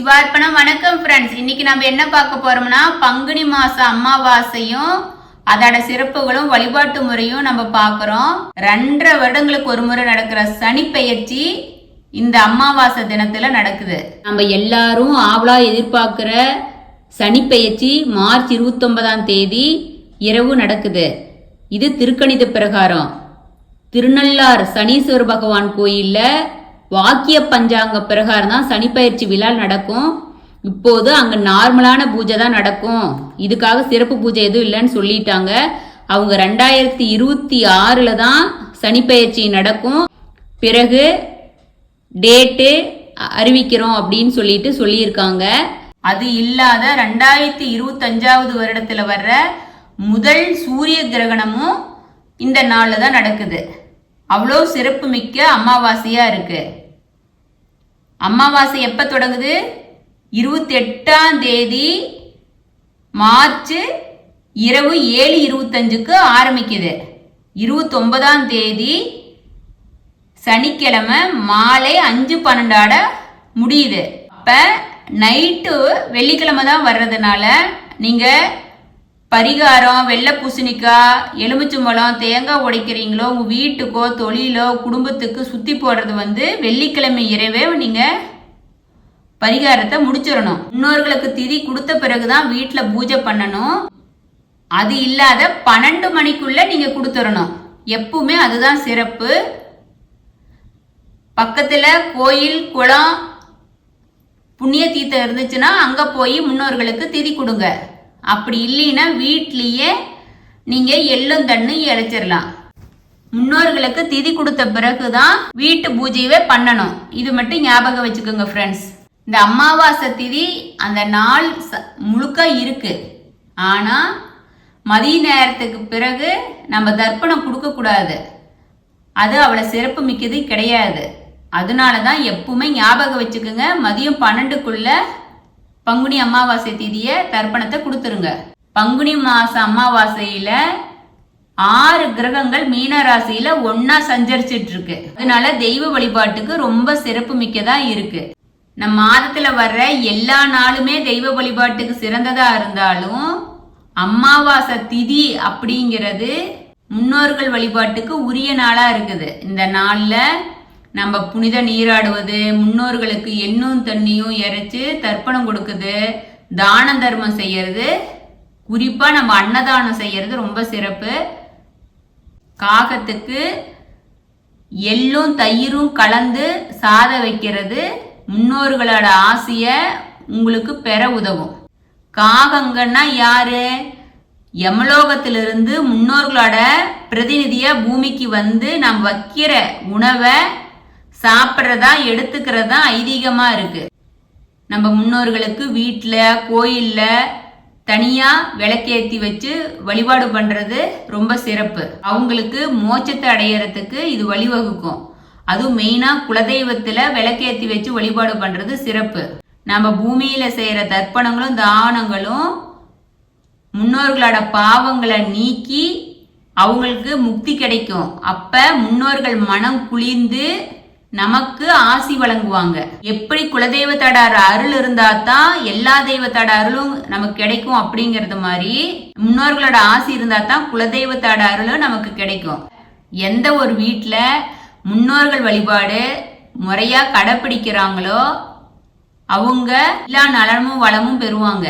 சிவார்ப்பணம் வணக்கம் ஃப்ரெண்ட்ஸ் இன்னைக்கு நம்ம என்ன பார்க்க போறோம்னா பங்குனி மாச அமாவாசையும் அதோட சிறப்புகளும் வழிபாட்டு முறையும் நம்ம பார்க்குறோம். ரெண்டரை வருடங்களுக்கு ஒரு முறை நடக்கிற சனி பெயர்ச்சி இந்த அமாவாசை தினத்துல நடக்குது. நம்ம எல்லாரும் ஆவலா எதிர்பார்க்கிற சனி பெயர்ச்சி மார்ச் இருபத்தொன்பதாம் தேதி இரவு நடக்குது. இது திருக்கணித பிரகாரம். திருநள்ளார் சனீஸ்வர பகவான் கோயிலில் வாக்கிய பஞ்சாங்க பிரகாரம் தான் சனிப்பயிற்சி விழா நடக்கும். இப்போது அங்க நார்மலான பூஜை தான் நடக்கும். இதுக்காக சிறப்பு பூஜை எதுவும் இல்லைன்னு சொல்லிட்டாங்க. அவங்க ரெண்டாயிரத்தி இருபத்தி ஆறுல தான் சனிப்பயிற்சி நடக்கும். பிறகு டேட்டு அறிவிக்கிறோம் அப்படின்னு சொல்லிட்டு சொல்லியிருக்காங்க. அது இல்லாத ரெண்டாயிரத்தி இருபத்தஞ்சாவது வருடத்துல வர்ற முதல் சூரிய கிரகணமும் இந்த நாளில் தான் நடக்குது. அவ்வளோ சிறப்பு மிக்க அமாவாசையா இருக்குது அமாவாசை எப்ப தொடங்குது? இருபத்தி எட்டாம் தேதி மார்ச் இரவு ஏழு இருபத்தஞ்சுக்கு ஆரம்பிக்குது. இருபத்தொன்பதாம் தேதி சனிக்கிழமை மாலை அஞ்சு பன்னெண்டாட முடியுது. அப்ப நைட்டு வெள்ளிக்கிழமை தான் வர்றதுனால நீங்கள் பரிகாரம் வெள்ளை பூசணிக்காய் எலுமிச்சம்பழம் தேங்காய் உடைக்கிறீங்களோ உங்கள் வீட்டுக்கோ தொழிலோ குடும்பத்துக்கு சுற்றி போடுறது வந்து வெள்ளிக்கிழமை இரவே நீங்கள் பரிகாரத்தை முடிச்சிடணும். முன்னோர்களுக்கு திதி கொடுத்த பிறகுதான் வீட்டில் பூஜை பண்ணணும். அது இல்லாத பன்னெண்டு மணிக்குள்ள நீங்கள் கொடுத்துடணும். எப்பவுமே அதுதான் சிறப்பு. பக்கத்தில் கோயில் குளம் புண்ணிய தீர்த்தம் இருந்துச்சுன்னா அங்கே போய் முன்னோர்களுக்கு திதி கொடுங்க. அப்படி இல்லைன்னா வீட்லேயே நீங்க எள்ளும் தண்ணி இழைச்சிடலாம் முன்னோர்களுக்கு திதி கொடுத்த பிறகுதான் வீட்டு பூஜையவே பண்ணணும். இது மட்டும் ஞாபகம் வச்சுக்கோங்க ஃப்ரெண்ட்ஸ் இந்த அமாவாசை திதி அந்த நாள் ச- முழுக்க இருக்கு. ஆனா மதிய நேரத்துக்கு பிறகு நம்ம தர்ப்பணம் கொடுக்கக்கூடாது. அது அவ்வளோ சிறப்பு மிக்கது கிடையாது. அதனால தான் எப்பவுமே ஞாபகம் வச்சுக்கோங்க மதியம் பன்னெண்டுக்குள்ள பங்குனி அமாவாசை திதிய தர்ப்பணத்தை கொடுத்துருங்க. பங்குனி மாச அமாவாசையில ஆறு கிரகங்கள் மீன ராசியில ஒன்னா சஞ்சரிச்சிட்டு இருக்கு அதனால தெய்வ வழிபாட்டுக்கு ரொம்ப சிறப்பு மிக்கதா இருக்கு. நம்ம மாதத்துல வர்ற எல்லா நாளுமே தெய்வ வழிபாட்டுக்கு சிறந்ததா இருந்தாலும் அமாவாசை திதி அப்படிங்கிறது முன்னோர்கள் வழிபாட்டுக்கு உரிய நாளா இருக்குது. இந்த நாள்ல நம்ம புனித நீராடுவது முன்னோர்களுக்கு எண்ணும் தண்ணியும் இறைச்சி தர்ப்பணம் கொடுக்குது தான தர்மம் செய்யறது குறிப்பா நம்ம அன்னதானம் செய்யறது ரொம்ப சிறப்பு. காகத்துக்கு எள்ளும் தயிரும் கலந்து சாத வைக்கிறது முன்னோர்களோட ஆசைய உங்களுக்கு பெற உதவும். காகங்கன்னா யாரு? யமலோகத்திலிருந்து முன்னோர்களோட பிரதிநிதியா பூமிக்கு வந்து நாம் வைக்கிற உணவை சாப்பிட்றதா எடுத்துக்கிறதா ஐதீகமா இருக்கு. நம்ம முன்னோர்களுக்கு வீட்டில் கோயிலில் தனியாக விளக்கேற்றி வச்சு வழிபாடு பண்ணுறது ரொம்ப சிறப்பு. அவங்களுக்கு மோட்சத்தை அடையறதுக்கு இது வழிவகுக்கும். அதுவும் மெயினாக குலதெய்வத்தில் விளக்கேற்றி வச்சு வழிபாடு பண்ணுறது சிறப்பு. நம்ம பூமியில் செய்கிற தர்ப்பணங்களும் தானங்களும் முன்னோர்களோட பாவங்களை நீக்கி அவங்களுக்கு முக்தி கிடைக்கும். அப்ப முன்னோர்கள் மனம் குளிர்ந்து நமக்கு ஆசி வழங்குவாங்க. எப்படி குலதெய்வத்தோட அருள் இருந்தா தான் எல்லா தெய்வத்தோட அருளும் நமக்கு கிடைக்கும் அப்படிங்கறது மாதிரி முன்னோர்களோட ஆசி இருந்தா தான் குலதெய்வத்தோட அருளும் நமக்கு கிடைக்கும். எந்த ஒரு வீட்டில் முன்னோர்கள் வழிபாடு முறையா கடைப்பிடிக்கிறாங்களோ அவங்க எல்லா நலமும் வளமும் பெறுவாங்க.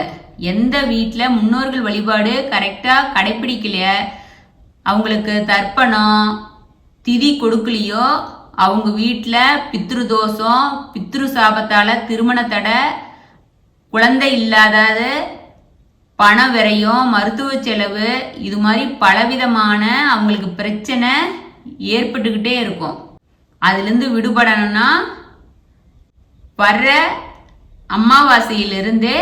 எந்த வீட்டில் முன்னோர்கள் வழிபாடு கரெக்டாக கடைப்பிடிக்கலையே? அவங்களுக்கு தர்ப்பணம் திதி கொடுக்கலையோ? அவங்க வீட்டில் பித்ரு தோஷம் பித்ரு சாபத்தால் திருமண தடை குழந்தை இல்லாதது பண விரையும் மருத்துவ செலவு இது மாதிரி பலவிதமான அவங்களுக்கு பிரச்சனை ஏற்பட்டுக்கிட்டே இருக்கும். அதுலேருந்து விடுபடணும்னா வர்ற அமாவாசையிலிருந்தே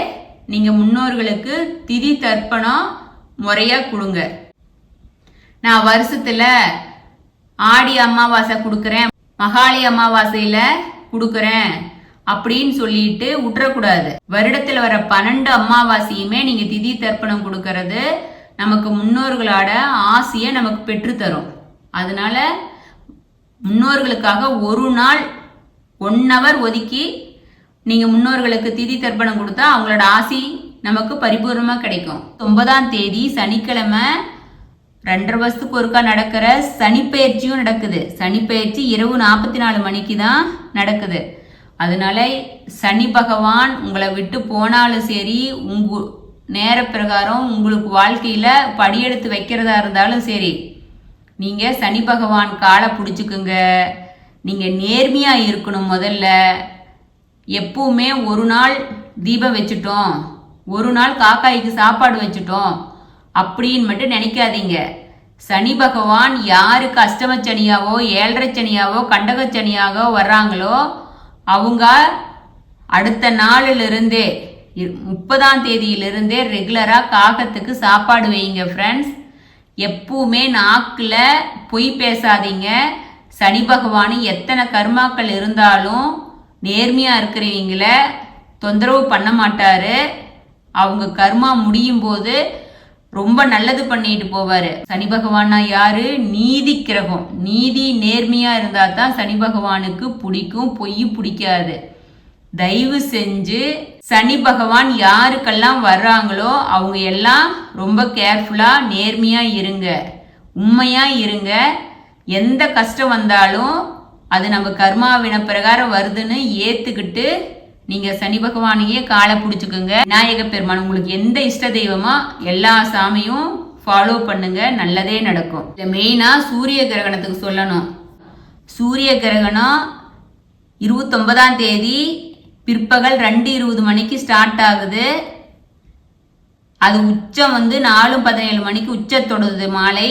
நீங்கள் முன்னோர்களுக்கு திதி தர்ப்பணம் முறையாக கொடுங்க. நான் வருஷத்துல ஆடி அமாவாசை கொடுக்குறேன். மகாளி அமாவாசையில கொடுக்குறேன் அப்படின்னு சொல்லிட்டு விட்டுறக்கூடாது வருடத்தில் வர பன்னெண்டு அமாவாசையுமே நீங்க திதி தர்ப்பணம் கொடுக்கறது நமக்கு முன்னோர்களோட ஆசையை நமக்கு பெற்றுத்தரும். அதனால முன்னோர்களுக்காக ஒரு நாள் ஒன் ஹவர் ஒதுக்கி நீங்க முன்னோர்களுக்கு திதி தர்ப்பணம் கொடுத்தா அவங்களோட ஆசி நமக்கு பரிபூர்ணமாக கிடைக்கும். ஒன்பதாம் தேதி சனிக்கிழமை ரெண்டரை வருஷத்துக்கு ஒருக்கா நடக்கிற சனிப்பெயர்ச்சியும் நடக்குது. சனிப்பெயர்ச்சி இரவு நாற்பத்தி நாலு மணிக்கு தான் நடக்குது. அதனால சனி பகவான் உங்களை விட்டு போனாலும் சரி உங்க நேர பிரகாரம் உங்களுக்கு வாழ்க்கையில படியெடுத்து வைக்கிறதா இருந்தாலும் சரி நீங்க சனி பகவான் காலை பிடிச்சிக்குங்க. நீங்க நேர்மையா இருக்கணும் முதல்ல. எப்பவுமே ஒரு நாள் தீபம் வச்சுட்டோம். ஒரு நாள் காக்காய்க்கு சாப்பாடு வச்சுட்டோம். அப்படின்னு மட்டும் நினைக்காதீங்க. சனி பகவான் யாருக்கு அஷ்டமச்சனியாவோ ஏழரை சனியாவோ சனியாகவோ வர்றாங்களோ அவங்க அடுத்த நாளிலிருந்தே முப்பதாம் தேதியிலிருந்தே ரெகுலராக காகத்துக்கு சாப்பாடு வைங்க ஃப்ரெண்ட்ஸ் எப்பவுமே நாக்கில் பொய் பேசாதீங்க. சனி பகவான் எத்தனை கர்மாக்கள் இருந்தாலும் நேர்மையாக இருக்கிறவங்கள தொந்தரவு பண்ண மாட்டாரு. அவங்க கர்மா முடியும் போது ரொம்ப நல்லது பண்ணிட்டு போவாரு. சனி பகவானா யாரு? நீதி கிரகம். நீதி நேர்மையா இருந்தா தான் சனி பகவானுக்கு பிடிக்கும் பொய் பிடிக்காது. தயவு செஞ்சு சனி பகவான் யாருக்கெல்லாம் வர்றாங்களோ அவங்க எல்லாம் ரொம்ப கேர்ஃபுல்லா நேர்மையா இருங்க. உண்மையா இருங்க. எந்த கஷ்டம் வந்தாலும் அது நம்ம கர்மாவின பிரகாரம் வருதுன்னு ஏத்துக்கிட்டு நீங்க சனி பகவானையே காலை பிடிச்சிக்குங்க. விநாயக பெருமான் உங்களுக்கு எந்த இஷ்ட தெய்வமா எல்லா சாமியும் ஃபாலோ பண்ணுங்க. நல்லதே நடக்கும். இந்த மெயினா சூரிய கிரகணத்துக்கு சொல்லணும். சூரிய கிரகணம் இருபத்தொன்பதாம் தேதி பிற்பகல் ரெண்டு இருபது மணிக்கு ஸ்டார்ட் ஆகுது. அது உச்சம் வந்து நாலும் பதினேழு மணிக்கு உச்சத்தொடுது மாலை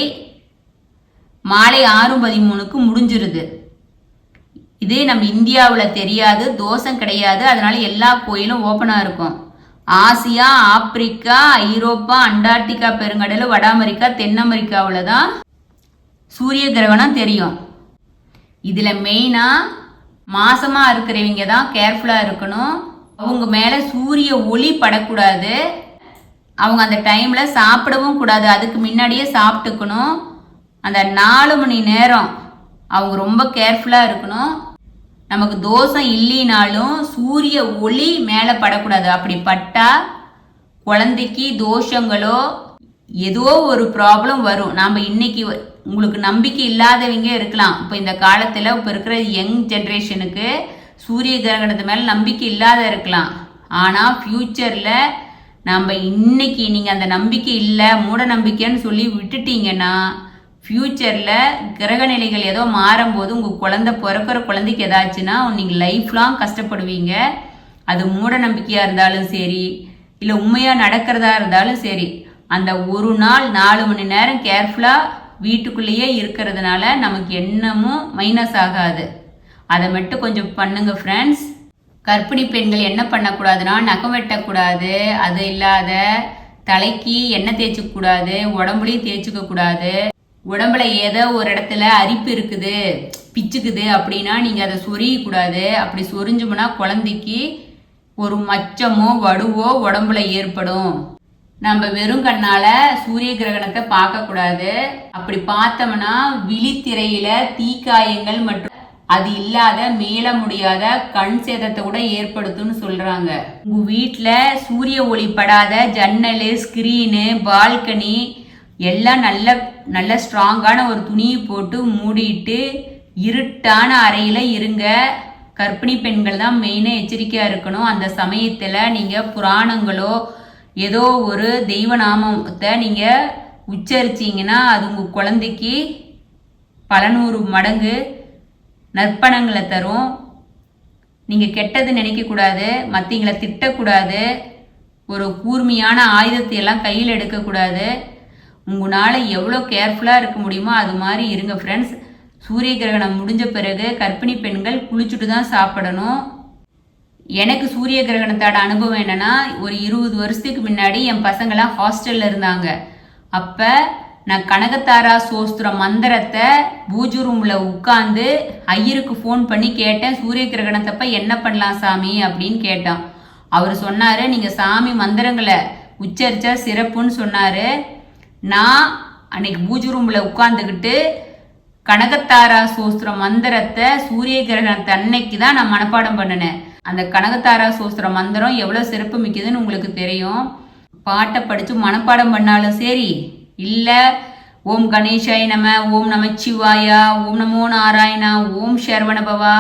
மாலை ஆறு பதிமூணுக்கு முடிஞ்சிருது. இதே நம்ம இந்தியாவில் தெரியாது தோஷம் கிடையாது. அதனால எல்லா கோயிலும் ஓப்பனாக இருக்கும். ஆசியா ஆப்பிரிக்கா ஐரோப்பா அண்டார்டிகா பெருங்கடல் வட அமெரிக்கா தென் அமெரிக்காவில் தான் சூரிய கிரகணம் தெரியும். இதில் மெயினாக மாசமாக இருக்கிறவங்க தான் கேர்ஃபுல்லாக இருக்கணும். அவங்க மேலே சூரிய ஒளி படக்கூடாது. அவங்க அந்த டைமில் சாப்பிடவும் கூடாது. அதுக்கு முன்னாடியே சாப்பிட்டுக்கணும். அந்த நாலு மணி நேரம் அவங்க ரொம்ப கேர்ஃபுல்லாக இருக்கணும். நமக்கு தோஷம் இல்லைனாலும் சூரிய ஒளி மேலே படக்கூடாது. அப்படி பட்டா குழந்தைக்கு தோஷங்களோ ஏதோ ஒரு ப்ராப்ளம் வரும். நாம் இன்னைக்கு வ- உங்களுக்கு நம்பிக்கை இல்லாதவங்க இருக்கலாம். இப்போ இந்த காலத்தில் இப்போ இருக்கிற யங் ஜென்ரேஷனுக்கு சூரிய கிரகணத்து மேலே நம்பிக்கை இல்லாத இருக்கலாம். ஆனால் ஃப்யூச்சரில் நம்ம இன்னைக்கு நீங்கள் அந்த நம்பிக்கை இல்லை மூட நம்பிக்கைன்னு சொல்லி விட்டுட்டீங்கன்னா ஃப்யூச்சரில் கிரக நிலைகள் ஏதோ மாறும்போது உங்கள் குழந்தை பிறக்கிற குழந்தைக்கு ஏதாச்சுன்னா நீங்கள் லைஃப் லாங் கஷ்டப்படுவீங்க. அது மூட நம்பிக்கையாக இருந்தாலும் சரி இல்லை உண்மையாக நடக்கிறதா இருந்தாலும் சரி அந்த ஒரு நாள் நாலு மணி நேரம் கேர்ஃபுல்லாக வீட்டுக்குள்ளேயே இருக்கிறதுனால நமக்கு என்னமும் மைனஸ் ஆகாது. அதை மட்டும் கொஞ்சம் பண்ணுங்க ஃப்ரெண்ட்ஸ் கர்ப்பிணி பெண்கள் என்ன பண்ணக்கூடாதுன்னா நகம் வெட்டக்கூடாது அது இல்லாத தலைக்கு எண்ணெய் தேய்ச்சிக்கூடாது உடம்புலையும் தேய்ச்சிக்க கூடாது. உடம்புல ஏதோ ஒரு இடத்துல அரிப்பு இருக்குது பிச்சுக்குது அப்படின்னா நீங்க அதை சொரியக்கூடாது அப்படி சொரிஞ்சோம்னா குழந்தைக்கு ஒரு மச்சமோ வடுவோ உடம்புல ஏற்படும். நம்ம வெறும் கண்ணால சூரிய கிரகணத்தை பார்க்க கூடாது அப்படி பார்த்தோம்னா விழித்திரையில தீக்காயங்கள் மற்றும் அது இல்லாத மீள முடியாத கண் சேதத்தை கூட ஏற்படுத்தும்னு சொல்றாங்க. உங்க வீட்டுல சூரிய ஒளி படாத ஜன்னல் ஸ்கிரீனு பால்கனி எல்லாம் நல்ல நல்ல ஸ்ட்ராங்கான ஒரு துணியை போட்டு மூடிட்டு இருட்டான அறையில் இருங்க. கர்ப்பிணி பெண்கள் தான் மெயினாக எச்சரிக்கையாக இருக்கணும். அந்த சமயத்தில் நீங்கள் புராணங்களோ ஏதோ ஒரு தெய்வ நாமத்தை நீங்கள் உச்சரிச்சீங்கன்னா அது உங்கள் குழந்தைக்கு பல நூறு மடங்கு நற்பணங்களை தரும். நீங்கள் கெட்டது நினைக்கக்கூடாது மற்றவங்களை திட்டக்கூடாது ஒரு கூர்மையான ஆயுதத்தை எல்லாம் கையில் எடுக்கக்கூடாது. உங்களால் எவ்வளோ கேர்ஃபுல்லாக இருக்க முடியுமோ அது மாதிரி இருங்க ஃப்ரெண்ட்ஸ் சூரிய கிரகணம் முடிஞ்ச பிறகு கர்ப்பிணி பெண்கள் குளிச்சுட்டு தான் சாப்பிடணும். எனக்கு சூரிய கிரகணத்தோட அனுபவம் என்னென்னா ஒரு இருபது வருஷத்துக்கு முன்னாடி என் பசங்களாம் ஹாஸ்டலில் இருந்தாங்க. அப்போ நான் கனகத்தாரா சோஸ்திர மந்திரத்தை பூஜு ரூமில் உட்காந்து ஐயருக்கு ஃபோன் பண்ணி கேட்டேன் சூரிய கிரகணத்தப்ப என்ன பண்ணலாம் சாமி அப்படின்னு கேட்டான். அவர் சொன்னார் நீங்கள் சாமி மந்திரங்களை உச்சரிச்சா சிறப்புன்னு சொன்னார். நான் அன்னைக்கு பூஜை ரூம்ல உட்காந்துக்கிட்டு கனகத்தாரா சோஸ்திர மந்திரத்தை சூரிய கிரகணத்தை அன்னைக்கு தான் நான் மனப்பாடம் பண்ணினேன். அந்த கனகத்தாரா சோஸ்திர மந்திரம் எவ்வளோ சிறப்பு மிக்கதுன்னு உங்களுக்கு தெரியும். பாட்டை படித்து மனப்பாடம் பண்ணாலும் சரி இல்லை ஓம் கணேஷாய் நம ஓம் நமச்சிவாயா ஓம் நமோ நாராயணா ஓம் சரவணபவா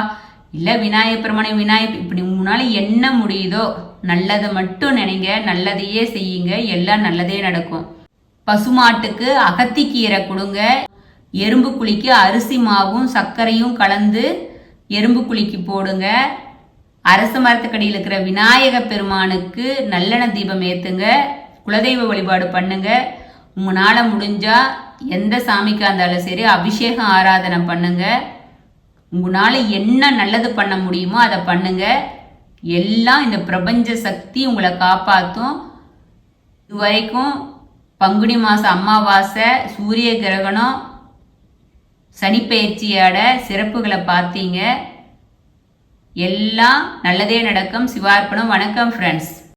இல்லை விநாயகப் பெருமனை விநாயகர் இப்படி உங்களால் என்ன முடியுதோ நல்லதை மட்டும் நினைங்க நல்லதையே செய்யுங்க எல்லாம் நல்லதே நடக்கும். பசுமாட்டுக்கு அகத்திக்கீரை கொடுங்க. எறும்பு குழிக்கு அரிசி மாவும் சர்க்கரையும் கலந்து எறும்பு குழிக்கு போடுங்க. அரச மரத்துக்கடியில் இருக்கிற விநாயக பெருமானுக்கு நல்லெண்ணெய் தீபம் ஏற்றுங்க குலதெய்வ வழிபாடு பண்ணுங்க. உங்களால் முடிஞ்சா எந்த சாமிக்காக இருந்தாலும் சரி அபிஷேகம் ஆராதனை பண்ணுங்க. உங்களால் என்ன நல்லது பண்ண முடியுமோ அதை பண்ணுங்க. எல்லாம் இந்த பிரபஞ்ச சக்தி உங்களை காப்பாற்றும் இதுவரைக்கும் பங்குனி மாதம் அமாவாசை சூரிய கிரகணம் சனிப்பெயர்ச்சியோட சிறப்புகளை பார்த்தீங்க. எல்லாம் நல்லதே நடக்கும். சிவார்ப்பணம். வணக்கம் ஃப்ரெண்ட்ஸ்